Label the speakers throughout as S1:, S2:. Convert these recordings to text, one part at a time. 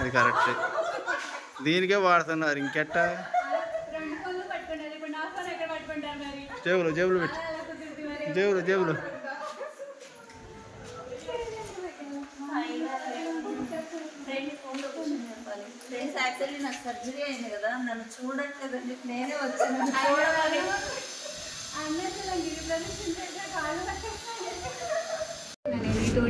S1: అది కరెక్ట్ దీనికే వాడుతున్నారు ఇంకెట్ట? జేబులు జేబులు పెట్టి. జేబులు జేబులు.
S2: ఫ్రెండ్స్ యాక్చువల్లీ నాకు సర్జరీ అయింది కదా నన్ను చూడట్లేదండి. నేనే వచ్చాను.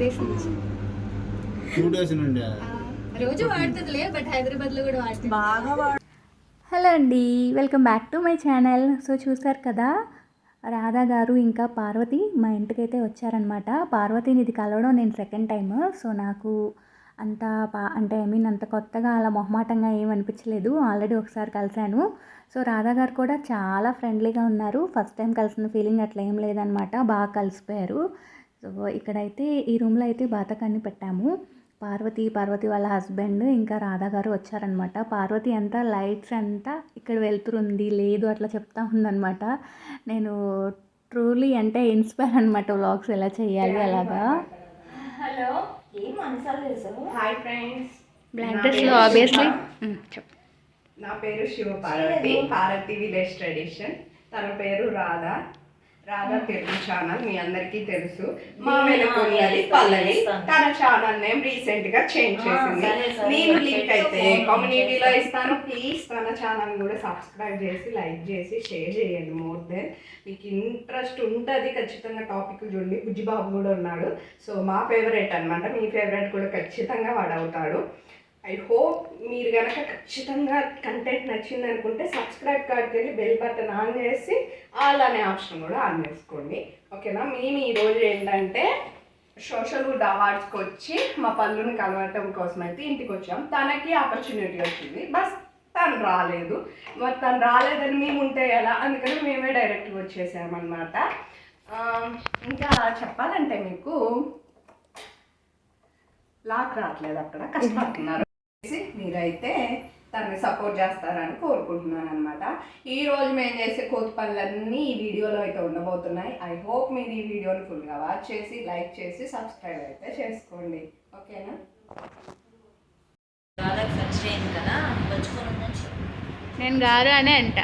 S3: డేస్ నుంచి.
S1: టూ డేస్ నుండి.
S3: రోజు వాడుతుందిలే బట్ హైదరాబాద్లో కూడా వాడుతుంది.
S2: బాగా వాడు
S4: హలో అండి welcome back to my channel. So చూసారు కదా రాధా గారు ఇంకా పార్వతి మా ఇంటికైతే వచ్చారనమాట పార్వతిని ఇది కలవడం నేను సెకండ్ టైం సో నాకు అంత పా అంటే ఐ మీన్ అంత కొత్తగా అలా మొహమాటంగా ఏం అనిపించలేదు. ఆల్రెడీ ఒకసారి కలిశాను. సో రాధా గారు కూడా చాలా ఫ్రెండ్లీగా ఉన్నారు. ఫస్ట్ టైం కలిసిన ఫీలింగ్ అట్లా ఏం లేదనమాట బాగా కలిసిపోయారు. సో ఇక్కడైతే ఈ రూమ్లో అయితే బాతకాన్ని పెట్టాము. పార్వతి పార్వతి వాళ్ళ హస్బెండ్ ఇంకా రాధా గారు వచ్చారనమాట పార్వతి అంతా లైట్స్ అంతా ఇక్కడ వెళ్తురుంది లేదు అట్లా చెప్తా ఉందన్నమాట. నేను ట్రూలీ అంటే ఇన్స్పైర్ అనమాట వ్లాగ్స్ ఎలా చేయాలి అలాగా.
S2: హలో ఏం మనసాలు చేసావు
S5: హాయ్ ఫ్రెండ్స్
S4: బ్లాక్ డ్రెస్లో ఆబ్వియస్లీ చెప్పు.
S5: నా పేరు శివ పార్వతి. పార్వతి విలేజ్ ట్రెడిషన్ తన పేరు రాధా. రాధా తెలుగు ఛానల్ మీ అందరికీ తెలుసు. మా వెనుకున్నది పల్లవి. తన ఛానల్ నేమ్ రీసెంట్గా చేంజ్ చేసింది. నేను లింక్ అయితే కమ్యూనిటీలో ఇస్తాను. ప్లీజ్ తన ఛానల్ కూడా సబ్స్క్రైబ్ చేసి లైక్ చేసి షేర్ చేయండి మోర్ దెన్ మీకు ఇంట్రెస్ట్ ఉంటుంది ఖచ్చితంగా టాపిక్ చూడండి. బుజ్జిబాబు కూడా ఉన్నాడు. సో మా ఫేవరెట్ అన్నమాట. మీ ఫేవరెట్ కూడా ఖచ్చితంగా వాడు అవుతాడు. ఐ హోప్ మీరు కనుక ఖచ్చితంగా కంటెంట్ నచ్చింది అనుకుంటే సబ్స్క్రైబ్ కార్డ్కి వెళ్ళి బెల్ బటన్ ఆన్ చేసి ఆల్ అనే ఆప్షన్ కూడా ఆన్ చేసుకోండి. ఓకేనా మేము ఈరోజు ఏంటంటే సోషల్ వుడ్ అవార్డ్స్కి వచ్చి మా పళ్ళుని కలవటం కోసం అయితే ఇంటికి వచ్చాం. తనకి ఆపర్చునిటీ వచ్చింది. బస్ తను రాలేదు. మరి తను రాలేదని మేము ఉంటే ఎలా? అందుకని మేమే డైరెక్ట్గా వచ్చేసామన్నమాట ఇంకా చెప్పాలంటే మీకు లాక్ రావట్లేదు అక్కడ. కష్టపడుతున్నారు. మీరైతే తనని సపోర్ట్ చేస్తారని కోరుకుంటున్నాను అనమాట ఈ రోజు మేము చేసే కోతి పనులన్నీ ఈ వీడియోలో అయితే ఉండబోతున్నాయి. ఐ హోప్ మీరు ఈ వీడియోని ఫుల్గా వాచ్ చేసి లైక్ చేసి సబ్స్క్రైబ్ అయితే చేసుకోండి. ఓకేనా?
S4: నేను గారు అనే అంట.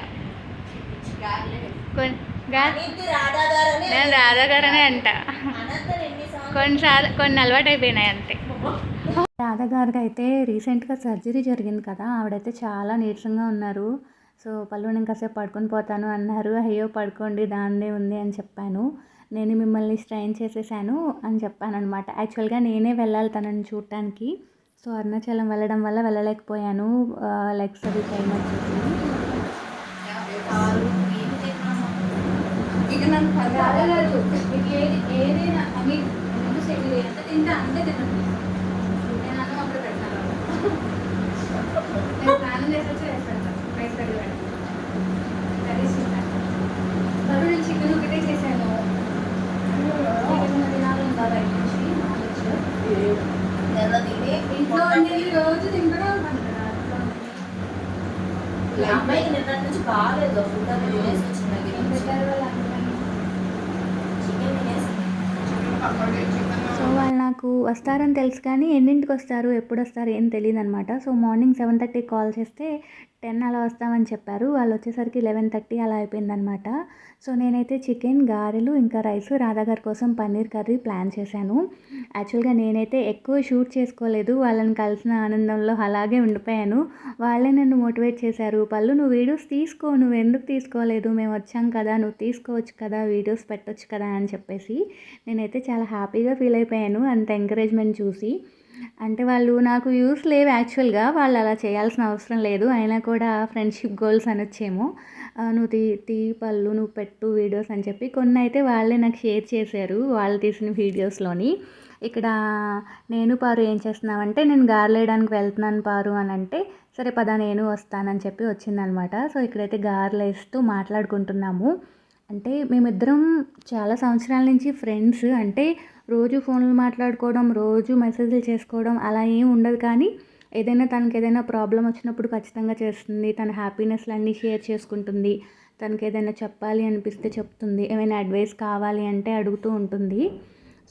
S4: నేను రాధా గారు అనే అంట. కొన్నిసార్లు కొన్ని అలవాటు అయిపోయినాయి అంతే రాధా గారికి అయితే రీసెంట్గా సర్జరీ జరిగింది కదా ఆవిడైతే చాలా నీరసంగా ఉన్నారు. సో పళ్ళు నేను కాసేపు పడుకొని పోతాను అన్నారు. అయ్యో పడుకోండి దాన్నే ఉంది అని చెప్పాను. నేను మిమ్మల్ని స్ట్రైన్ చేసేసాను అని చెప్పాను అనమాట యాక్చువల్గా నేనే వెళ్ళాలి తనని చూడటానికి సో అరుణాచలం వెళ్ళడం వల్ల వెళ్ళలేకపోయాను. లెగ్స్ అది టైం వచ్చేసి
S3: ఏదైనా
S2: అమ్మాయికి నిన్నటి నుంచి బాగాలేదు ఫుడ్ అది తినేసి వచ్చిన దగ్గర నుంచి
S3: పెట్టారు వాళ్ళు అందుకని
S2: చికెన్ తినేసి.
S4: వాళ్ళు నాకు వస్తారని తెలుసు కానీ ఎన్నింటికి వస్తారు ఎప్పుడు వస్తారు ఏం తెలియదు అనమాట సో మార్నింగ్ సెవెన్ థర్టీకి కాల్ చేస్తే టెన్ అలా వస్తామని చెప్పారు. వాళ్ళు వచ్చేసరికి లెవెన్ థర్టీ అలా అయిపోయిందనమాట సో నేనైతే చికెన్ గారెలు ఇంకా రైస్ రాధాగారి కోసం పన్నీర్ కర్రీ ప్లాన్ చేశాను. యాక్చువల్గా నేనైతే ఎక్కువ షూట్ చేసుకోలేదు. వాళ్ళని కలిసిన ఆనందంలో అలాగే ఉండిపోయాను. వాళ్ళే నన్ను మోటివేట్ చేశారు. పళ్ళు నువ్వు వీడియోస్ తీసుకో నువ్వు ఎందుకు తీసుకోలేదు? మేము వచ్చాం కదా నువ్వు తీసుకోవచ్చు కదా వీడియోస్ పెట్టొచ్చు కదా అని చెప్పేసి నేనైతే చాలా హ్యాపీగా ఫీల్ అయిపోయాను. అంత ఎంకరేజ్మెంట్ చూసి అంటే వాళ్ళు నాకు యూస్ లేవు యాక్చువల్గా వాళ్ళు అలా చేయాల్సిన అవసరం లేదు. అయినా కూడా ఫ్రెండ్షిప్ గోల్స్ అనొచ్చేమో. నువ్వు తీ తీ పళ్ళు నువ్వు పెట్టు వీడియోస్ అని చెప్పి కొన్ని అయితే వాళ్ళే నాకు షేర్ చేశారు వాళ్ళు తీసిన వీడియోస్లోని. ఇక్కడ నేను పారు ఏం చేస్తున్నామంటే నేను గార్లేయడానికి వెళ్తున్నాను పారు అని అంటే సరే పదా నేను వస్తానని చెప్పి వచ్చిందనమాట. సో ఇక్కడైతే గార్లేస్తూ మాట్లాడుకుంటున్నాము. అంటే మేమిద్దరం చాలా సంవత్సరాల నుంచి ఫ్రెండ్స్ అంటే రోజు ఫోన్లు మాట్లాడుకోవడం రోజు మెసేజ్లు చేసుకోవడం అలా ఏం ఉండదు కానీ ఏదైనా తనకి ఏదైనా ప్రాబ్లం వచ్చినప్పుడు ఖచ్చితంగా చేస్తుంది. తన హ్యాపీనెస్లు అన్నీ షేర్ చేసుకుంటుంది. తనకి ఏదైనా చెప్పాలి అనిపిస్తే చెప్తుంది. ఏమైనా అడ్వైస్ కావాలి అంటే అడుగుతూ ఉంటుంది.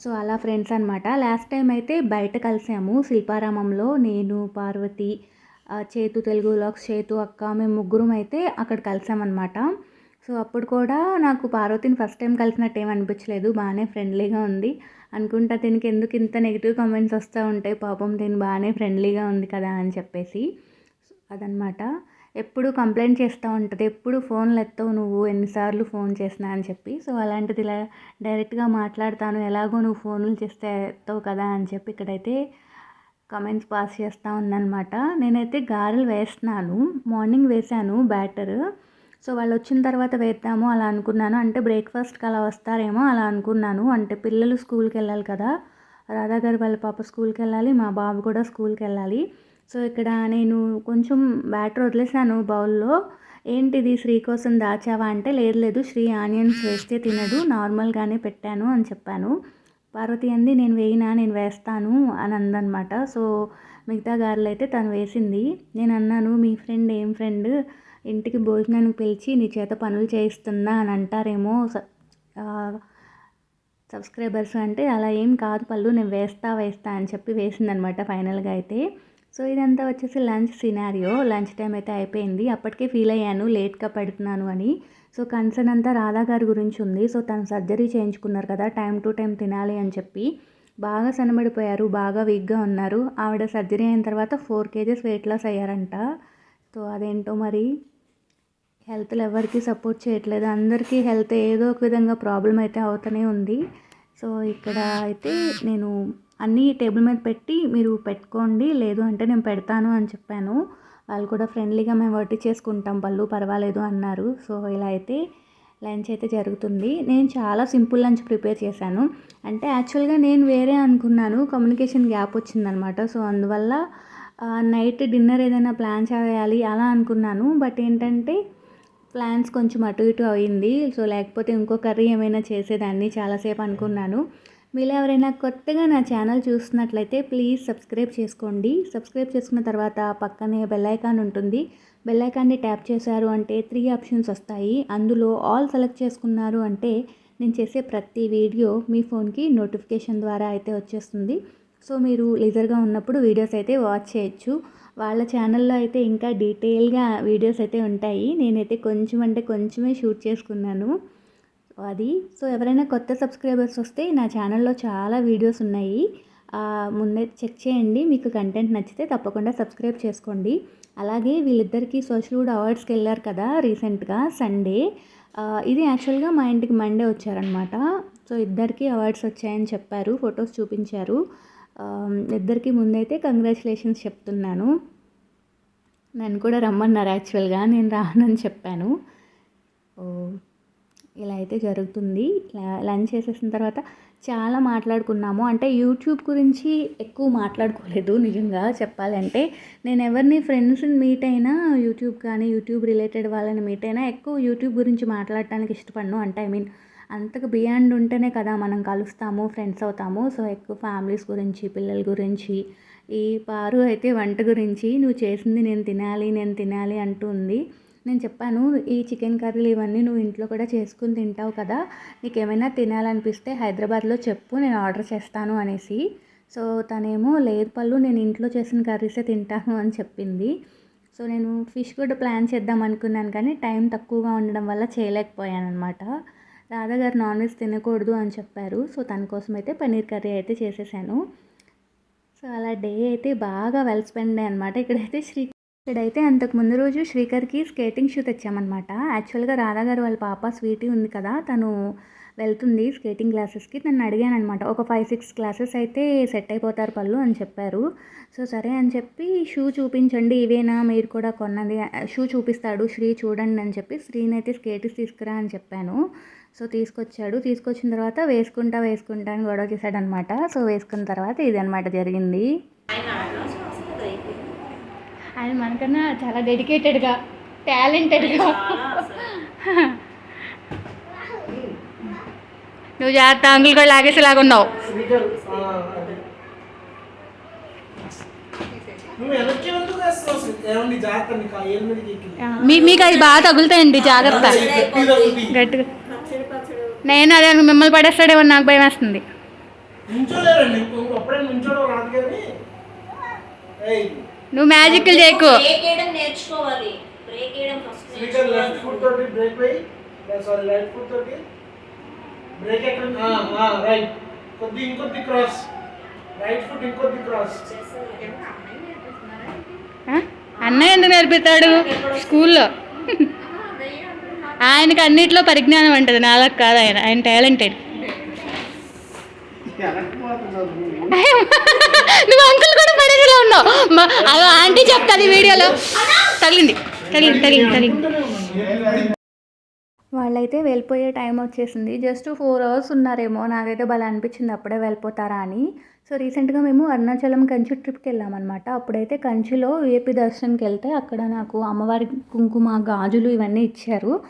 S4: సో అలా ఫ్రెండ్స్ అనమాట లాస్ట్ టైం అయితే బయట కలిసాము. శిల్పారామంలో నేను పార్వతి చేతు తెలుగు లాక్స్ చేతు అక్క మేము ముగ్గురం అయితే అక్కడ కలిసామన్నమాట. సో అప్పుడు కూడా నాకు పార్వతిని ఫస్ట్ టైం కలిసినట్టు ఏం అనిపించలేదు. బాగానే ఫ్రెండ్లీగా ఉంది. అనుకుంటా దీనికి ఎందుకు ఇంత నెగిటివ్ కామెంట్స్ వస్తూ ఉంటాయి? పాపం దీని బాగానే ఫ్రెండ్లీగా ఉంది కదా అని చెప్పేసి. అదనమాట ఎప్పుడు కంప్లైంట్ చేస్తూ ఉంటుంది. ఎప్పుడు ఫోన్లు ఎత్తావు నువ్వు? ఎన్నిసార్లు ఫోన్ చేసినా అని చెప్పి. సో అలాంటిది ఇలా డైరెక్ట్గా మాట్లాడతాను. ఎలాగో నువ్వు ఫోన్లు చేస్తే ఎత్తావు కదా అని చెప్పి ఇక్కడైతే కమెంట్స్ పాస్ చేస్తూ ఉందన్నమాట నేనైతే గారెలు వేస్తున్నాను. మార్నింగ్ వేశాను. బ్యాటర్ సో వాళ్ళు వచ్చిన తర్వాత వేద్దాము అలా అనుకున్నాను. అంటే బ్రేక్ఫాస్ట్కి అలా వస్తారేమో అలా అనుకున్నాను. అంటే పిల్లలు స్కూల్కి వెళ్ళాలి కదా. రాధా గారు వాళ్ళ పాప స్కూల్కి వెళ్ళాలి మా బాబు కూడా స్కూల్కి వెళ్ళాలి సో ఇక్కడ నేను కొంచెం బ్యాటర్ వదిలేసాను బౌల్లో. ఏంటిది శ్రీ కోసం దాచావా అంటే లేదు లేదు శ్రీ ఆనియన్స్ వేస్తే తినదు నార్మల్గానే పెట్టాను అని చెప్పాను. పార్వతి అంది నేను వేయినా నేను వేస్తాను అని అందనమాట. సో మిగతా గారెలు అయితే తను వేసింది. నేను అన్నాను మీ ఫ్రెండ్ ఏం ఫ్రెండ్? ఇంటికి భోజనానికి పిలిచి నీ చేత పనులు చేయిస్తుందా అని అంటారేమో సబ్స్క్రైబర్స్ అంటే అలా ఏం కాదు పళ్ళు నేను వేస్తా వేస్తా అని చెప్పి వేసిందనమాట ఫైనల్గా అయితే. సో ఇదంతా వచ్చేసి లంచ్ సినారియో. లంచ్ టైం అయితే అయిపోయింది. అప్పటికే ఫీల్ అయ్యాను లేట్గా పెడుతున్నాను అని. సో కన్సర్న్ అంతా రాధా గారి గురించి ఉంది. సో తను సర్జరీ చేయించుకున్నారు కదా టైం టు టైం తినాలి అని చెప్పి. బాగా సనబడిపోయారు బాగా వీక్గా ఉన్నారు. ఆవిడ సర్జరీ అయిన తర్వాత ఫోర్ కేజెస్ వెయిట్ లాస్ అయ్యారంట. సో అదేంటో మరి? హెల్త్లో ఎవరికి సపోర్ట్ చేయట్లేదు. అందరికీ హెల్త్ ఏదో ఒక విధంగా ప్రాబ్లం అయితే అవుతూనే ఉంది. సో ఇక్కడ అయితే నేను అన్నీ టేబుల్ మీద పెట్టి మీరు పెట్టుకోండి. లేదు అంటే నేను పెడతాను అని చెప్పాను. వాళ్ళు కూడా ఫ్రెండ్లీగా మేము వడ్డీ చేసుకుంటాం. పళ్ళు పర్వాలేదు అన్నారు. సో ఇలా అయితే లంచ్ అయితే జరుగుతుంది. నేను చాలా సింపుల్ లంచ్ ప్రిపేర్ చేశాను. అంటే యాక్చువల్గా నేను వేరే అనుకున్నాను. కమ్యూనికేషన్ గ్యాప్ వచ్చిందనమాట. సో అందువల్ల నైట్ డిన్నర్ ఏదైనా ప్లాన్ చేయాలి అలా అనుకున్నాను. బట్ ఏంటంటే ప్లాన్స్ కొంచెం అటు ఇటు అయింది. సో లేకపోతే ఇంకో కర్రీ ఏమైనా చేసేదాన్ని చాలాసేపు అనుకున్నాను. మీరు ఎవరైనా కొత్తగా నా ఛానల్ చూస్తున్నట్లయితే ప్లీజ్ సబ్స్క్రైబ్ చేసుకోండి. సబ్స్క్రైబ్ చేసుకున్న తర్వాత పక్కనే బెల్ ఐకాన్ ఉంటుంది. బెల్ ఐకాన్ని ట్యాప్ చేశారు అంటే త్రీ ఆప్షన్స్ వస్తాయి. అందులో ఆల్ సెలెక్ట్ చేసుకున్నారు అంటే నేను చేసే ప్రతి వీడియో మీ ఫోన్కి నోటిఫికేషన్ ద్వారా అయితే వచ్చేస్తుంది. సో మీరు లీజర్గా ఉన్నప్పుడు వీడియోస్ అయితే వాచ్ చేయొచ్చు. వాళ్ళ ఛానల్లో అయితే ఇంకా డీటెయిల్గా వీడియోస్ అయితే ఉంటాయి. నేనైతే కొంచెం అంటే కొంచెమే షూట్ చేసుకున్నాను. అది. సో ఎవరైనా కొత్త సబ్స్క్రైబర్స్ వస్తే నా ఛానల్లో చాలా వీడియోస్ ఉన్నాయి. ముందే చెక్ చేయండి. మీకు కంటెంట్ నచ్చితే తప్పకుండా సబ్స్క్రైబ్ చేసుకోండి. అలాగే వీళ్ళిద్దరికీ సోషల్ వుడ్ అవార్డ్స్కి వెళ్ళారు కదా రీసెంట్గా సండే. ఇది యాక్చువల్గా మా ఇంటికి మండే వచ్చారనమాట సో ఇద్దరికి అవార్డ్స్ వచ్చాయని చెప్పారు. ఫొటోస్ చూపించారు. ఇద్దరికి ముందైతే కంగ్రాచులేషన్స్ చెప్తున్నాను. నన్ను కూడా రమ్మన్నారు యాక్చువల్గా నేను రానని చెప్పాను. ఇలా అయితే జరుగుతుంది. లంచ్ చేసేసిన తర్వాత చాలా మాట్లాడుకున్నాము. అంటే యూట్యూబ్ గురించి ఎక్కువ మాట్లాడుకోలేదు నిజంగా చెప్పాలంటే. నేను ఎవరిని ఫ్రెండ్స్ని మీట్ అయినా యూట్యూబ్ కానీ యూట్యూబ్ రిలేటెడ్ వాళ్ళని మీట్ అయినా ఎక్కువ యూట్యూబ్ గురించి మాట్లాడటానికి ఇష్టపడను అంటే ఐ మీన్ అంతకు బియాండ్ ఉంటేనే కదా మనం కలుస్తాము ఫ్రెండ్స్ అవుతాము. సో ఎక్కువ ఫ్యామిలీస్ గురించి పిల్లల గురించి ఈ పారు అయితే వంట గురించి నువ్వు చేసింది నేను తినాలి నేను తినాలి అంటుంది. నేను చెప్పాను ఈ చికెన్ కర్రీలు ఇవన్నీ నువ్వు ఇంట్లో కూడా చేసుకుని తింటావు కదా. నీకు ఏమైనా తినాలనిపిస్తే హైదరాబాద్లో చెప్పు నేను ఆర్డర్ చేస్తాను అనేసి. సో తనేమో లేదు పళ్ళు నేను ఇంట్లో చేసిన కర్రీసే తింటాను అని చెప్పింది. సో నేను ఫిష్ కూడా ప్లాన్ చేద్దాం అనుకున్నాను కానీ టైం తక్కువగా ఉండడం వల్ల చేయలేకపోయాను అనమాట రాధా గారు నాన్ వెజ్ తినకూడదు అని చెప్పారు. సో తన కోసం అయితే పన్నీర్ కర్రీ అయితే చేసేసాను. సో అలా డే అయితే బాగా వెల్ స్పెండ్ అనమాట ఇక్కడైతే శ్రీ ఇక్కడైతే అంతకు ముందు రోజు శ్రీకర్కి స్కేటింగ్ షూ తెచ్చామన్నమాట. యాక్చువల్గా రాధా గారు వాళ్ళ పాప స్వీటీ ఉంది కదా తను వెళ్తుంది స్కేటింగ్ క్లాసెస్కి. నన్ను అడిగాను అనమాట ఒక ఫైవ్ సిక్స్ క్లాసెస్ అయితే సెట్ అయిపోతారు పళ్ళు అని చెప్పారు. సో సరే అని చెప్పి షూ చూపించండి ఇవేనా? మీరు కూడా కొన్నది షూ చూపిస్తాడు శ్రీ చూడండి అని చెప్పి శ్రీని అయితే స్కేటిస్ తీసుకురా అని చెప్పాను. సో తీసుకొచ్చాడు. తీసుకొచ్చిన తర్వాత వేసుకుంటా వేసుకుంటా అని గొడవ చేశాడనమాట. సో వేసుకున్న తర్వాత ఇది అనమాట జరిగింది. ఆయన మనకన్నా చాలా డెడికేటెడ్గా టాలెంటెడ్గా. నువ్వు జాగ్రత్త అంకుల్ కూడా లాగేసేలాగా ఉన్నావు మీకు అది బాగా తగులుతాయండి జాగ్రత్త.
S6: గట్టిగా.
S4: నేను అదే మిమ్మల్ని పడేస్తాడేమో నాకు భయం వేస్తుంది నువ్వు మ్యాజిక్లు చేయకు.
S2: బ్రేక్ వేయడం నేర్చుకోవాలి. బ్రేక్ వేయడం ఫస్ట్
S6: స్పీకర్ లెఫ్ట్ ఫుట్ తోటి బ్రేక్ వేయి. సారీ రైట్ ఫుట్ తోటి. బ్రేక్ ఎక్కడ రైట్. కొద్ది ఇంకొద్ది క్రాస్. రైట్ ఫుట్ ఇంకొద్ది క్రాస్.
S4: ఆ? అన్నయ్య ఎందుకు నేర్పిస్తాడు? స్కూల్లో. ఆయనకి అన్నిట్లో పరిజ్ఞానం ఉంటుంది నాలకు కాదు ఆయన. ఆయన టాలెంటెడ్. నువ్వు? అంకుల్ కూడా పడేదిలో ఉన్నావు? మా- అదో ఆంటీ చెప్తాది వీడియోలో. తగిలింది. తగిలింది తగిలింది తగిలింది. వాళ్ళైతే వెళ్ళిపోయే టైం వచ్చేసింది. జస్ట్ ఫోర్ అవర్స్ ఉన్నారేమో. నాకైతే భలే అనిపించింది అప్పుడే వెళ్ళిపోతారా అని. సో రీసెంట్గా మేము అరుణాచలం కంచి ట్రిప్కి వెళ్ళామన్నమాట. అప్పుడైతే కంచిలో ఏపీ దర్శనంకి వెళ్తే అక్కడ నాకు అమ్మవారి కుంకుమ గాజులు ఇవన్నీ ఇచ్చారు.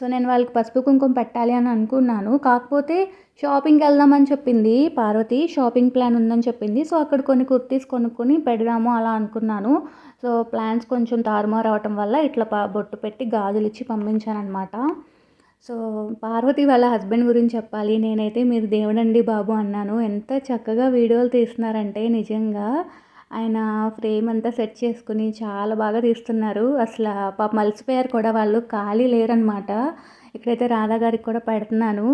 S4: సో నేను వాళ్ళకి పసుపు కుంకుమ పెట్టాలి అని అనుకున్నాను. కాకపోతే షాపింగ్కి వెళ్దామని చెప్పింది పార్వతి. షాపింగ్ ప్లాన్ ఉందని చెప్పింది. సో అక్కడ కొన్ని కుర్తీస్ కొనుక్కొని పెడదాము అలా అనుకున్నాను. సో ప్లాన్స్ కొంచెం తారుమారు అవటం వల్ల ఇట్లా బొట్టు పెట్టి గాజులు ఇచ్చి పంపించాను సో పార్వతి వాళ్ళ హస్బెండ్ గురించి చెప్పాలి. నేనైతే మీరు దేవుడండి బాబు అన్నాను. ఎంత చక్కగా వీడియోలు తీస్తున్నారంటే నిజంగా. ఆయన ఫ్రేమ్ అంతా సెట్ చేసుకుని చాలా బాగా తీస్తున్నారు. అసలు పాప మలిసిపోయారు కూడా వాళ్ళు. ఖాళీ లేరనమాట ఇక్కడైతే రాధా గారికి కూడా పెడుతున్నాను.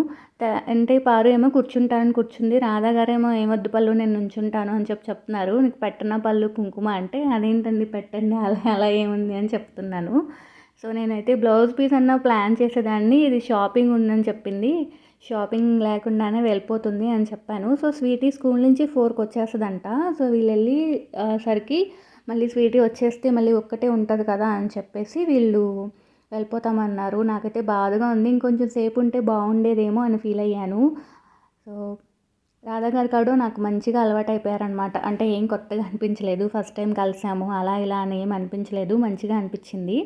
S4: అంటే పారు ఏమో కూర్చుంటానని కూర్చుంది. రాధా గారేమో ఏమొద్దు పళ్ళు నేను నుంచుంటాను అని చెప్పి చెప్తున్నారు. నీకు పెట్టిన పళ్ళు కుంకుమ? అంటే అదేంటండి పెట్టండి అలా అలా ఏముంది? అని చెప్తున్నాను. సో నేనైతే బ్లౌజ్ పీస్ అన్న ప్లాన్ చేసేదాన్ని. ఇది షాపింగ్ ఉందని చెప్పింది. షాపింగ్ లేకుండానే వెళ్ళిపోతుంది అని చెప్పాను. సో స్వీటీ స్కూల్ నుంచి ఫోర్కి వచ్చేస్తుందంట. సో వీళ్ళు వెళ్ళి సరికి మళ్ళీ స్వీటీ వచ్చేస్తే మళ్ళీ ఒక్కటే ఉంటుంది కదా అని చెప్పేసి వీళ్ళు వెళ్ళిపోతామన్నారు. నాకైతే బాధగా ఉంది. ఇంకొంచెం సేపు ఉంటే బాగుండేదేమో అని ఫీల్ అయ్యాను. సో రాధా గారి కాడు నాకు మంచిగా అలవాటు అయిపోయారనమాట అంటే ఏం కొత్తగా అనిపించలేదు. ఫస్ట్ టైం కలిసాము. అలా ఇలా అని ఏం అనిపించలేదు. మంచిగా అనిపించింది.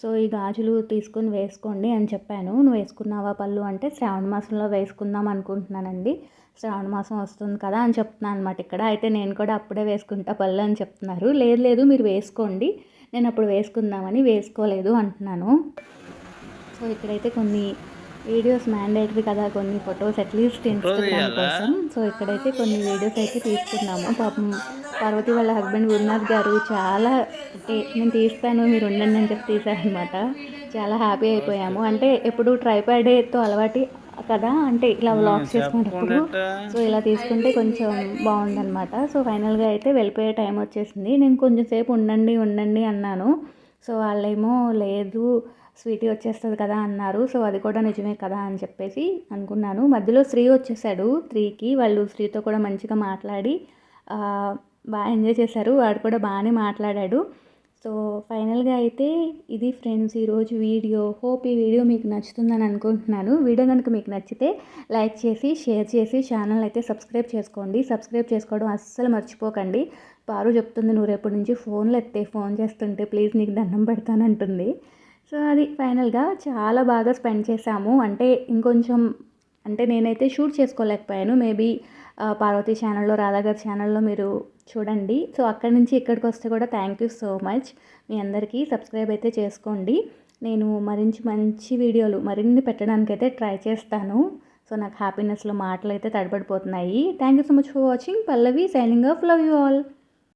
S4: సో ఈ గాజులు తీసుకొని వేసుకోండి అని చెప్పాను. నువ్వు వేసుకున్నావా పళ్ళు అంటే శ్రావణ మాసంలో వేసుకుందాం అనుకుంటున్నానండి. శ్రావణ మాసం వస్తుంది కదా అని చెప్తున్నాను అనమాట ఇక్కడ. అయితే నేను కూడా అప్పుడే వేసుకుంటా పళ్ళు అని చెప్తున్నారు. లేదు లేదు మీరు వేసుకోండి. నేను అప్పుడు వేసుకుందామని వేసుకోలేదు అంటున్నాను. సో ఇక్కడైతే కొన్ని వీడియోస్ మ్యాండేటరీ కదా కొన్ని ఫొటోస్ అట్లీస్ట్ ఇన్స్టాగ్రామ్ కోసం. సో ఇక్కడైతే కొన్ని వీడియోస్ అయితే తీసుకున్నాము. పాపం పార్వతి వాళ్ళ హస్బెండ్ గురునాథ్ గారు చాలా నేను తీస్తాను మీరు ఉండండి అని చెప్పి తీశారనమాట చాలా హ్యాపీ అయిపోయాము. అంటే ఎప్పుడు ట్రైపాడేతో అలవాటి కదా అంటే ఇలా వ్లాగ్స్ చేసుకునేటప్పుడు సో ఇలా తీసుకుంటే కొంచెం బాగుందన్నమాట. సో ఫైనల్గా అయితే వెళ్ళిపోయే టైం వచ్చేసింది. నేను కొంచెం సేపు ఉండండి ఉండండి అన్నాను. సో వాళ్ళేమో లేదు స్వీటీ వచ్చేస్తుంది కదా అన్నారు. సో అది కూడా నిజమే కదా అని చెప్పేసి అనుకున్నాను. మధ్యలో శ్రీ వచ్చేసాడు త్రీకి. వాళ్ళు శ్రీతో కూడా మంచిగా మాట్లాడి బాగా ఎంజాయ్ చేశారు. వాడు కూడా బాగానే మాట్లాడాడు. సో ఫైనల్గా అయితే ఇది ఫ్రెండ్స్ ఈరోజు వీడియో. హోప్ ఈ వీడియో మీకు నచ్చుతుందని అనుకుంటున్నాను. వీడియో కనుక మీకు నచ్చితే లైక్ చేసి షేర్ చేసి ఛానల్ అయితే సబ్స్క్రైబ్ చేసుకోండి. సబ్స్క్రైబ్ చేసుకోవడం అస్సలు మర్చిపోకండి. పారు చెప్తుంది నువ్వు రేపటి నుంచి ఫోన్లు ఎత్తే ఫోన్ చేస్తుంటే ప్లీజ్ నీకు దండం పెడతానంటుంది. సో అది ఫైనల్గా చాలా బాగా స్పెండ్ చేశాము. అంటే ఇంకొంచెం అంటే నేనైతే షూట్ చేసుకోలేకపోయాను. మేబీ పార్వతి ఛానల్లో రాధాగారి ఛానల్లో మీరు చూడండి. సో అక్కడి నుంచి ఇక్కడికి వస్తే కూడా థ్యాంక్ యూ సో మచ్. మీ అందరికీ సబ్స్క్రైబ్ అయితే చేసుకోండి. నేను మరించి మంచి వీడియోలు మరిన్ని పెట్టడానికి అయితే ట్రై చేస్తాను. సో నాకు హ్యాపీనెస్లో మాటలు అయితే తడబడిపోతున్నాయి. Thank you so much for watching. Pallavi signing off. Love you all.